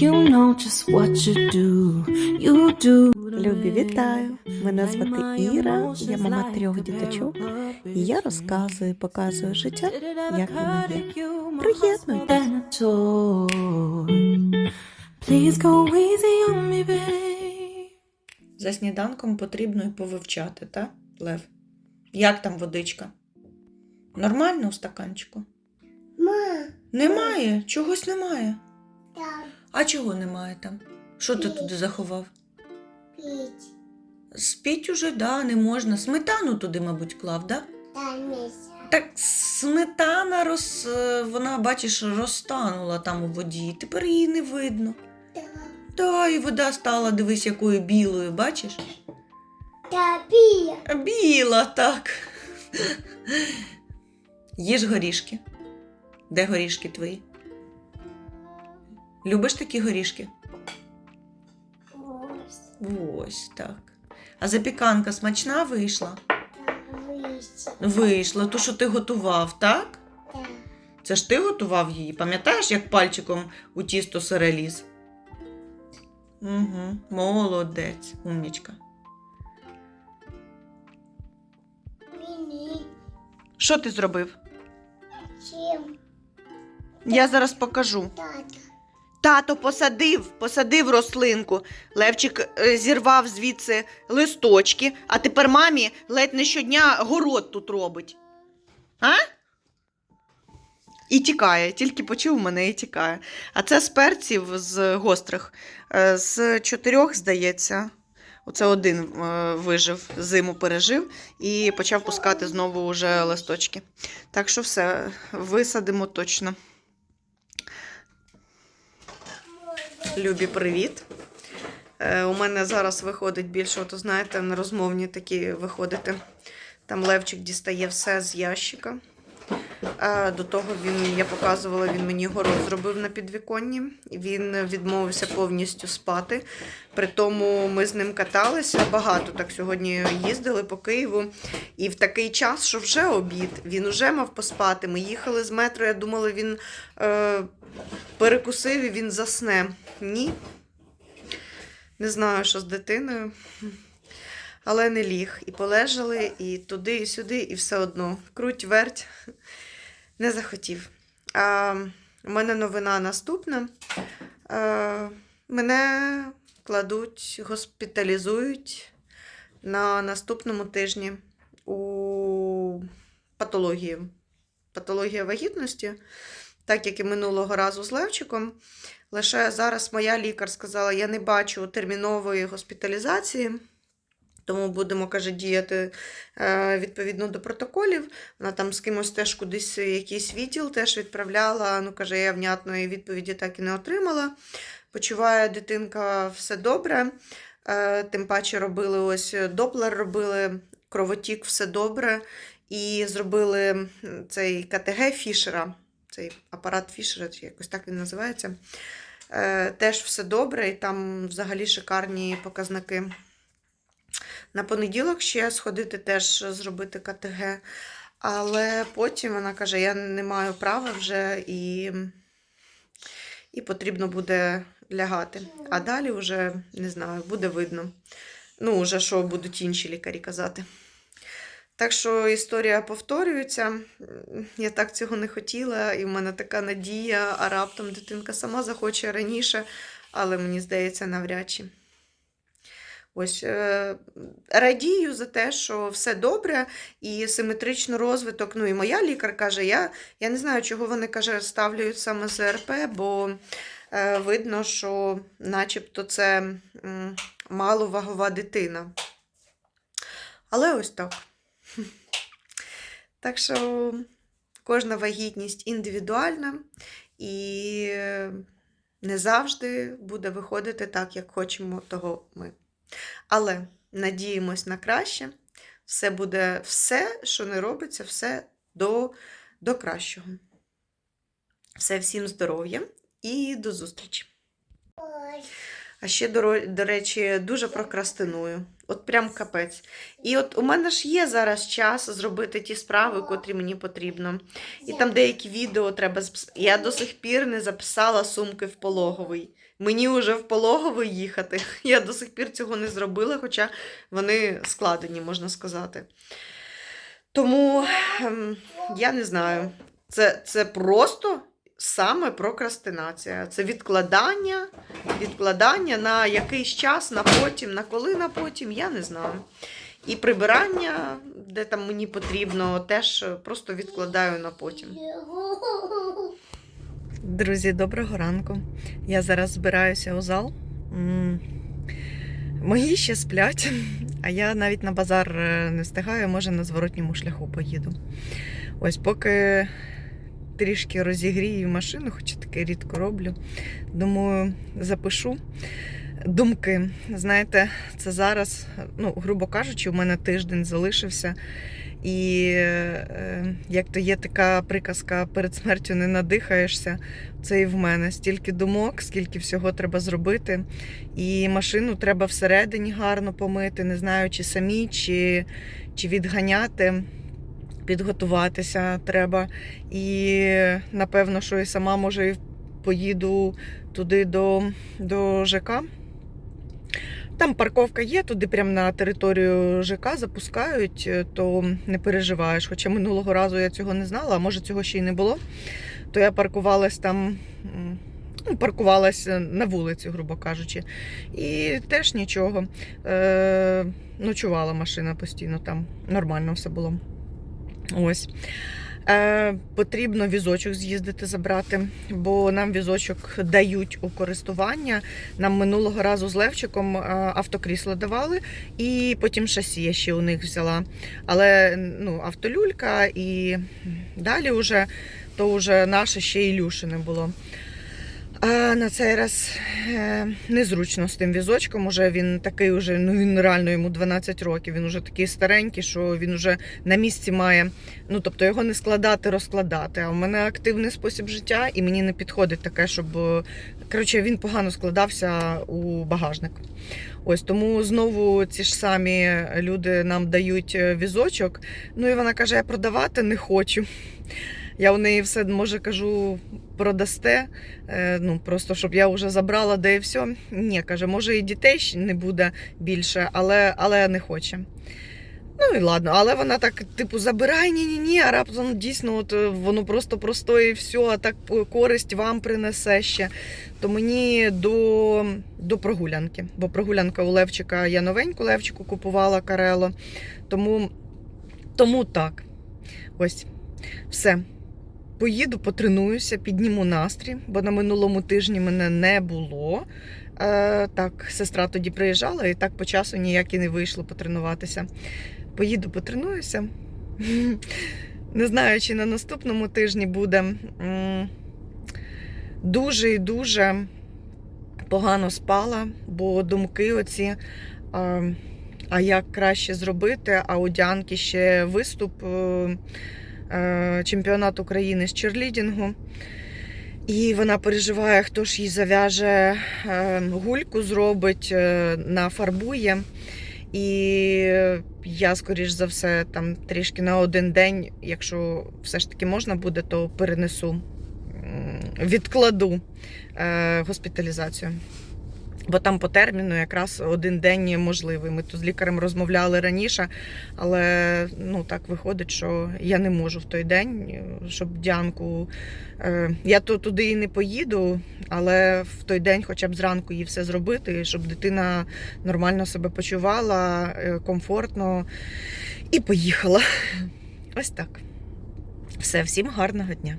You know just what you do. You do. Любі, вітаю! Мене звати Іра, я мама трьох діточок, і я розказую, показую життя, як воно є. Приєднуйтесь. За сніданком потрібно і повивчати, та, Лев? Як там водичка? Нормально у стаканчику? Ма, Немає, чогось немає. там А чого немає там? Що ти туди заховав? пить, Спіть уже, да, не можна. Сметану туди, мабуть, клав, да? там місця. Так сметана роз, е, вона, бачиш, розтанула там у воді, тепер її не видно. Та, Та, і вода стала, дивись, якою білою, бачиш? та пія. Біла, так. Їж горішки. Де горішки твої? Любиш такі горішки? Ось, Ось так. А запіканка смачна вийшла? вище. Вийшла, то, що ти готував, так? Та, Це ж ти готував її. Пам'ятаєш, як пальчиком у тісто сире ліз? Угу, молодець, умнічка. мені, Що ти зробив? чим, Я зараз покажу. тата. Тато посадив, посадив рослинку. Левчик е, зірвав звідси листочки, а тепер мамі ледь не щодня город тут робить. А? І тікає, тільки почув мене і тікає. А це з перців з гострих. Е, З чотирьох, здається. Оце один е, вижив, зиму пережив і почав пускати знову уже листочки. Так що все, висадимо точно. Любі, привіт. Е, у мене зараз виходить більше, от, знаєте, на розмовні такі виходити. Там Левчик дістає все з ящика. До того він, я показувала, він мені город зробив на підвіконні. Він відмовився повністю спати. При тому ми з ним каталися багато. Так сьогодні їздили по Києву. І в такий час, що вже обід, він вже мав поспати. Ми їхали з метро, я думала, він е, перекусив і він засне. Ні. Не знаю, що з дитиною. Але не ліг. І полежали, і туди, і сюди, і все одно. Круть, верть. Не захотів. А, у мене новина наступна. А, мене кладуть, госпіталізують на наступному тижні у патологію. Патологія вагітності, так як і минулого разу з Левчиком. Лише зараз моя лікар сказала, я не бачу термінової госпіталізації, тому будемо, каже, діяти е, відповідно до протоколів. Вона там з кимось теж кудись якийсь відділ теж відправляла. Ну, каже, я внятної відповіді так і не отримала. Почуває дитинка все добре. Е, Тим паче робили ось доплер, робили кровотік, все добре. І зробили цей КТГ Фішера, цей апарат Фішера, чи якось так він називається. Е, Теж все добре, і там взагалі шикарні показники. На понеділок ще сходити теж зробити КТГ. Але потім вона каже: я не маю права вже і, і потрібно буде лягати. А далі вже не знаю, буде видно. Ну, вже що будуть інші лікарі казати. Так що історія повторюється. Я так цього не хотіла, і в мене така надія, а раптом дитинка сама захоче раніше, але мені здається, навряд чи. Ось е, радію за те, що все добре і симетричний розвиток. Ну і моя лікар каже, я, я не знаю, чого вони каже, ставлять саме ЗРП, бо е, видно, що начебто це м, маловагова дитина. Але ось так. Так що кожна вагітність індивідуальна і не завжди буде виходити так, як хочемо того ми. Але надіємось на краще. Все буде, все, що не робиться, все до, до кращого. Все, всім здоров'я і до зустрічі! А ще, до, до речі, дуже прокрастиную. От прям капець. І от у мене ж є зараз час зробити ті справи, котрі мені потрібно. І там деякі відео треба Я до сих пір не записала сумки в пологовий. Мені вже в пологовий їхати. Я до сих пір цього не зробила, хоча вони складені, можна сказати. Тому ем, я не знаю. Це, це просто саме прокрастинація. Це відкладання, відкладання на якийсь час, на потім, на коли на потім, я не знаю. І прибирання, де там мені потрібно, теж просто відкладаю на потім. Друзі, доброго ранку. Я зараз збираюся у зал. Мої ще сплять, а я навіть на базар е, не встигаю, може на зворотньому шляху поїду. Ось поки трішки розігрію машину, хоча таке рідко роблю. Думаю, запишу думки. Знаєте, це зараз, ну, грубо кажучи, у мене тиждень залишився. І е, як то є така приказка перед смертю не надихаєшся, це і в мене стільки думок, скільки всього треба зробити. І машину треба всередині гарно помити, не знаю, чи самі, чи, чи відганяти, підготуватися треба. І напевно, що і сама може поїду туди до, до ЖК. Там парковка є, туди прямо на територію ЖК запускають, е, то не переживаєш. Хоча минулого разу я цього не знала, а може цього ще й не було. То я паркувалась там, ну, паркувалась на вулиці, грубо кажучи. І теж нічого. Е, ночувала машина постійно там. Нормально все було. Ось. Е, потрібно візочок з'їздити забрати, бо нам візочок дають у користування. Нам минулого разу з Левчиком е, автокрісло давали, і потім шасі я ще у них взяла. Але ну, автолюлька і далі вже, то вже наше ще Ілюшине було. А на цей раз е, незручно з тим візочком. Уже він такий, уже, ну він реально йому 12 років. Він уже такий старенький, що він уже на місці має. Ну тобто його не складати, розкладати. А в мене активний спосіб життя, і мені не підходить таке, щоб е, коротше він погано складався у багажник. Ось тому знову ці ж самі люди нам дають е, візочок. Ну і вона каже: я продавати не хочу. Я у неї все може кажу, продасте. Е, ну просто щоб я вже забрала, де і все. Ні, каже, може і дітей не буде більше, але, але не хоче. Ну і ладно, але вона так, типу, забирай, ні, ні, а раптом дійсно от, е, воно просто простоє і все, а так користь вам принесе ще. То мені до, до прогулянки. Бо прогулянка у Левчика, я новеньку Левчику купувала Карело. Тому, тому так. Ось, все. Поїду, потренуюся, підніму настрій, бо на минулому тижні мене не було. Е, так, сестра тоді приїжджала, і так по часу ніяк і не вийшло потренуватися. Поїду, потренуюся. Не знаю, чи на наступному тижні буде. Дуже і дуже погано спала, бо думки оці. А, як краще зробити? А у Діанки ще виступ. Е, чемпіонат України з черлідінгу. І вона переживає, хто ж їй зав'яже е, гульку, зробить, е, нафарбує. І я, скоріш за все, там трішки на один день, якщо все ж таки можна буде, то перенесу, відкладу госпіталізацію. Бо там по терміну якраз один день можливий. Ми тут з лікарем розмовляли раніше, але ну так виходить, що я не можу в той день, щоб Діанку. Е, я то туди і не поїду, але в той день, хоча б зранку їй все зробити, щоб дитина нормально себе почувала, е, комфортно і поїхала. Ось так. Все, всім гарного дня.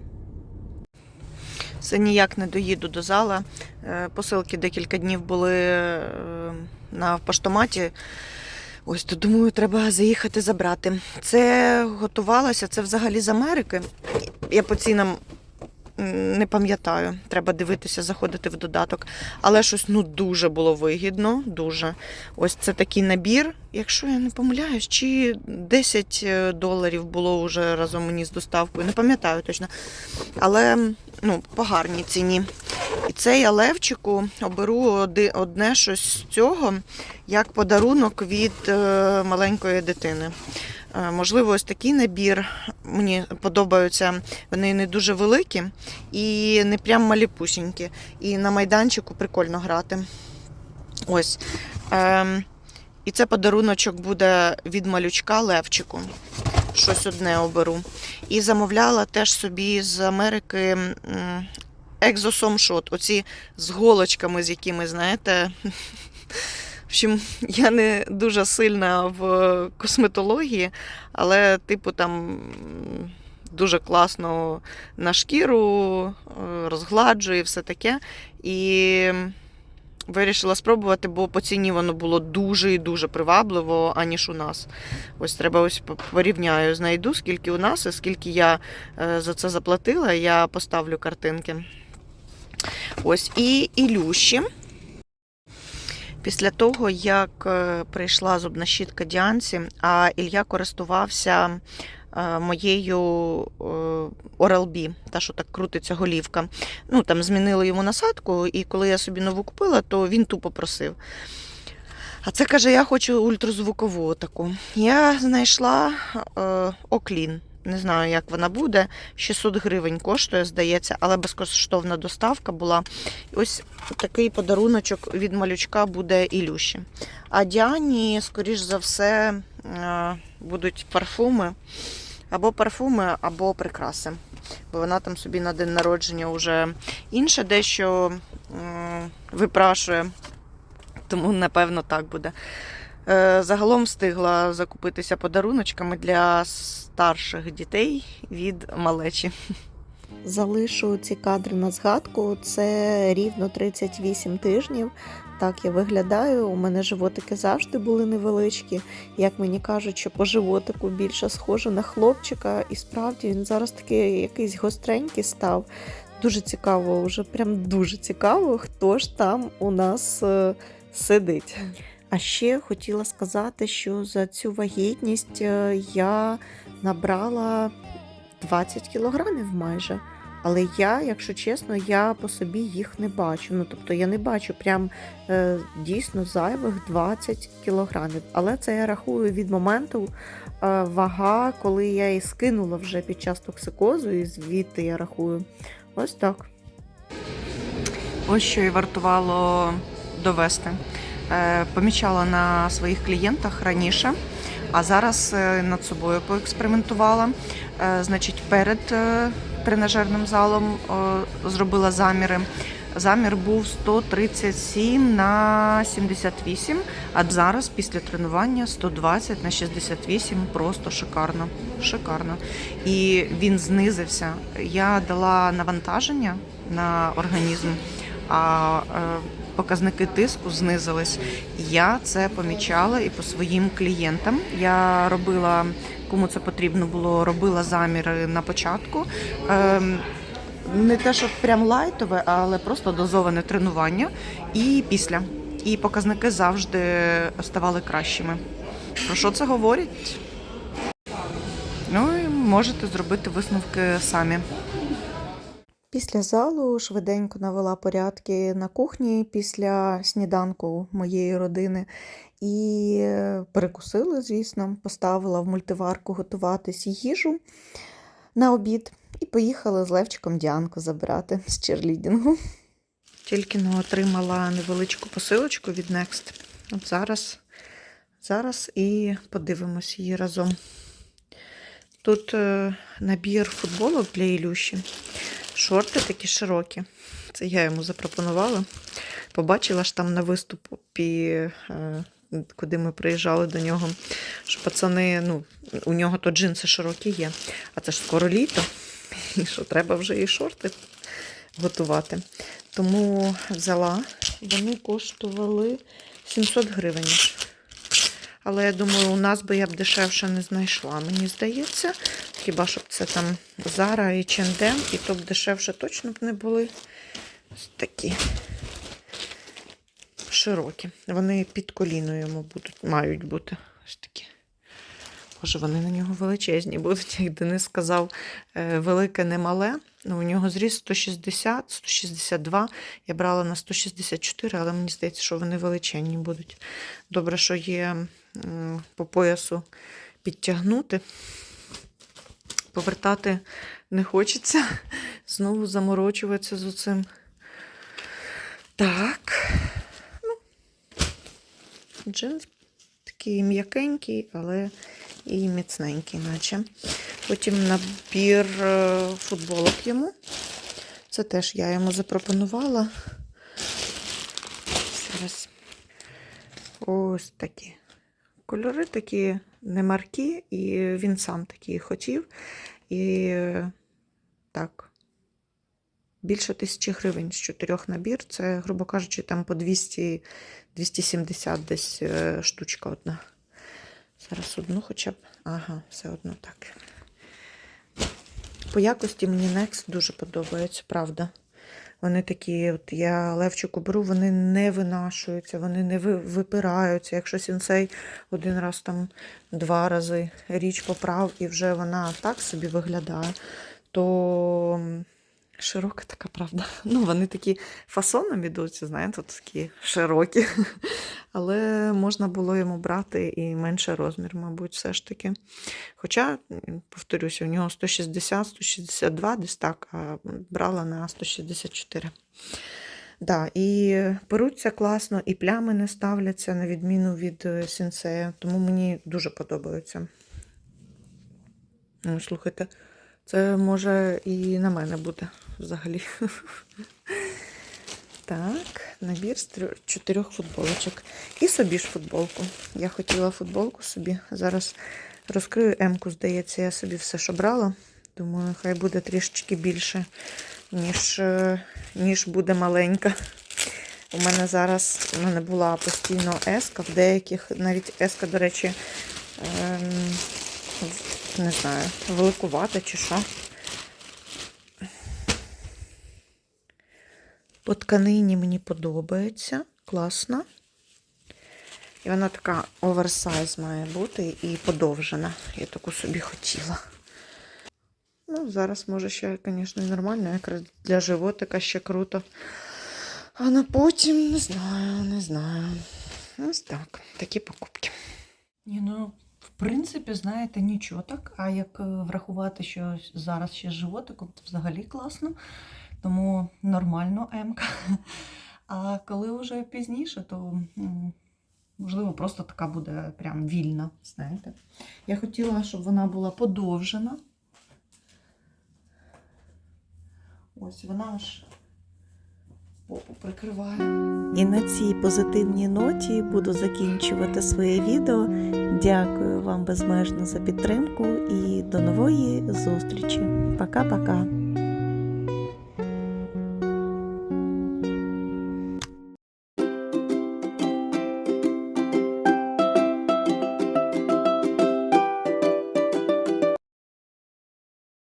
Все ніяк не доїду до зала. Е, Посилки декілька днів були е, на поштоматі. Ось то думаю, треба заїхати забрати. Це готувалося, це взагалі з Америки. Я по цінам не пам'ятаю. Треба дивитися, заходити в додаток. Але щось ну дуже було вигідно. Дуже. Ось це такий набір. Якщо я не помиляюсь, чи 10 доларів було вже разом мені з доставкою. Не пам'ятаю точно. Але ну, по гарній ціні. І це я Левчику оберу одне щось з цього як подарунок від е, маленької дитини. Е, Можливо, ось такий набір. Мені подобаються. Вони не дуже великі і не прям маліпусінькі. І на майданчику прикольно грати. Ось. Ем, і це подаруночок буде від малючка Левчику. Щось одне оберу. І замовляла теж собі з Америки екзосом шот. Оці з голочками, з якими, знаєте. В общем, я не дуже сильна в косметології, але, типу, там дуже класно на шкіру е, розгладжує все таке. І вирішила спробувати, бо по ціні воно було дуже і дуже привабливо, аніж у нас. Ось треба ось порівняю, знайду, скільки у нас і скільки я е, за це заплатила. Я поставлю картинки. Ось і Ілюші. Після того, як е, прийшла зубна щітка Діанці, а Ілля користувався моєю е, Oral-B, та, що так крутиться голівка. Ну, там змінили йому насадку, і коли я собі нову купила, то він тупо просив. А це каже, я хочу ультразвукову таку. Я знайшла е, Оклін. Не знаю, як вона буде. 600 гривень коштує, здається, але безкоштовна доставка була. Ось такий подаруночок від малючка буде Ілюші. А Діані, скоріш за все, е, будуть парфуми. Або парфуми, або прикраси. Бо вона там собі на день народження вже інше дещо випрашує. Тому, напевно, так буде. Е, Загалом встигла закупитися подаруночками для старших дітей від малечі. Залишу ці кадри на згадку. Це рівно 38 тижнів. Так я виглядаю. У мене животики завжди були невеличкі. Як мені кажуть, що по животику більше схоже на хлопчика, і справді він зараз такий якийсь гостренький став. Дуже цікаво, вже прям дуже цікаво, хто ж там у нас е, сидить. А ще хотіла сказати, що за цю вагітність е, я набрала 20 кілограмів майже. Але я, якщо чесно, я по собі їх не бачу. Ну тобто я не бачу прям е, дійсно зайвих 20 кілограмів. Але це я рахую від моменту е, вага, коли я її скинула вже під час токсикозу, і звідти я рахую. Ось так. Ось що і вартувало довести. Е, Помічала на своїх клієнтах раніше, а зараз е, над собою поекспериментувала. Е, Значить, перед тренажерним залом зробила заміри. Замір був 137 на 78, а зараз після тренування 120 на 68. Просто шикарно. Шикарно. І він знизився. Я дала навантаження на організм, а показники тиску знизились. Я це помічала і по своїм клієнтам. Я робила, кому це потрібно було, робила заміри на початку. Ем, не те, що прям лайтове, але просто дозоване тренування і після. І показники завжди ставали кращими. Про що це говорить? Ну і можете зробити висновки самі. Після залу швиденько навела порядки на кухні після сніданку моєї родини і е, перекусили, звісно, поставила в мультиварку готуватись їжу на обід і поїхала з Левчиком Діанку забирати з черлідінгу. Тільки но отримала невеличку посилочку від Next. От зараз, зараз і подивимось її разом. Тут е, набір футболок для Ілюші. Шорти такі широкі. Це я йому запропонувала. Побачила ж там на виступі, е, куди ми приїжджали до нього, що пацани, ну, у нього то джинси широкі є, а це ж скоро літо, і що треба вже і шорти готувати. Тому взяла. Вони коштували 700 гривень. Але я думаю, у нас би я б дешевше не знайшла, мені здається. Хіба щоб це там Zara і H&M, і то б дешевше точно б не були. Такі широкі. Вони під коліно йому будуть, мають бути. Ось такі. Боже, вони на нього величезні будуть, як Денис сказав, е, велике не мале. Ну, у нього зріс 160, 162. Я брала на 164, але мені здається, що вони величенні будуть. Добре, що є по поясу підтягнути. Повертати не хочеться. Знову заморочуватися з оцим. Так. Ну, джинс такий м'якенький, але і міцненький, наче. Потім набір е, футболок йому. Це теж я йому запропонувала. Зараз ось такі. Кольори такі немаркі, і він сам такі хотів. І так, більше тисячі гривень з чотирьох набір. Це, грубо кажучи, там по 200, 270 десь е, штучка одна. Зараз одну хоча б. Ага, все одно так. По якості мені Next дуже подобається, правда. Вони такі, от я Левчику беру, вони не винашуються, вони не випираються. Якщо сінсей один раз там два рази річ поправ і вже вона так собі виглядає, то широка така правда. Ну, вони такі фасоном ідуться, знаєте, такі широкі. Але можна було йому брати і менший розмір, мабуть, все ж таки. Хоча, повторюся, у нього 160-162 десь так, а брала на 164. Да, і перуться класно, і плями не ставляться, на відміну від е, сінсея. Тому мені дуже подобаються. Ну, слухайте, це може і на мене буде взагалі. Так, набір з чотирьох футболочок. І собі ж футболку. Я хотіла футболку собі. Зараз розкрию М-ку, здається, я собі все, що брала. Думаю, хай буде трішечки більше, ніж, е, ніж буде маленька. У мене зараз у мене була постійно еска, в деяких навіть еска, до речі, ем, в- не знаю, великувата чи що. По тканині мені подобається, класно. І вона така оверсайз має бути і подовжена. Я таку собі хотіла. Ну, зараз, може, ще, звісно, нормально, якраз для животика ще круто. А на потім не знаю, не знаю. Ось так, такі покупки. Ні, ну, в принципі, знаєте, нічого так. А як е, врахувати, що зараз ще з животиком, то взагалі класно. Тому нормально М-ка. А коли вже пізніше, то можливо просто така буде прям вільна, знаєте. Я хотіла, щоб вона була подовжена. Ось вона аж попу прикриваю. І на цій позитивній ноті буду закінчувати своє відео. Дякую вам безмежно за підтримку і до нової зустрічі. Пока-пока.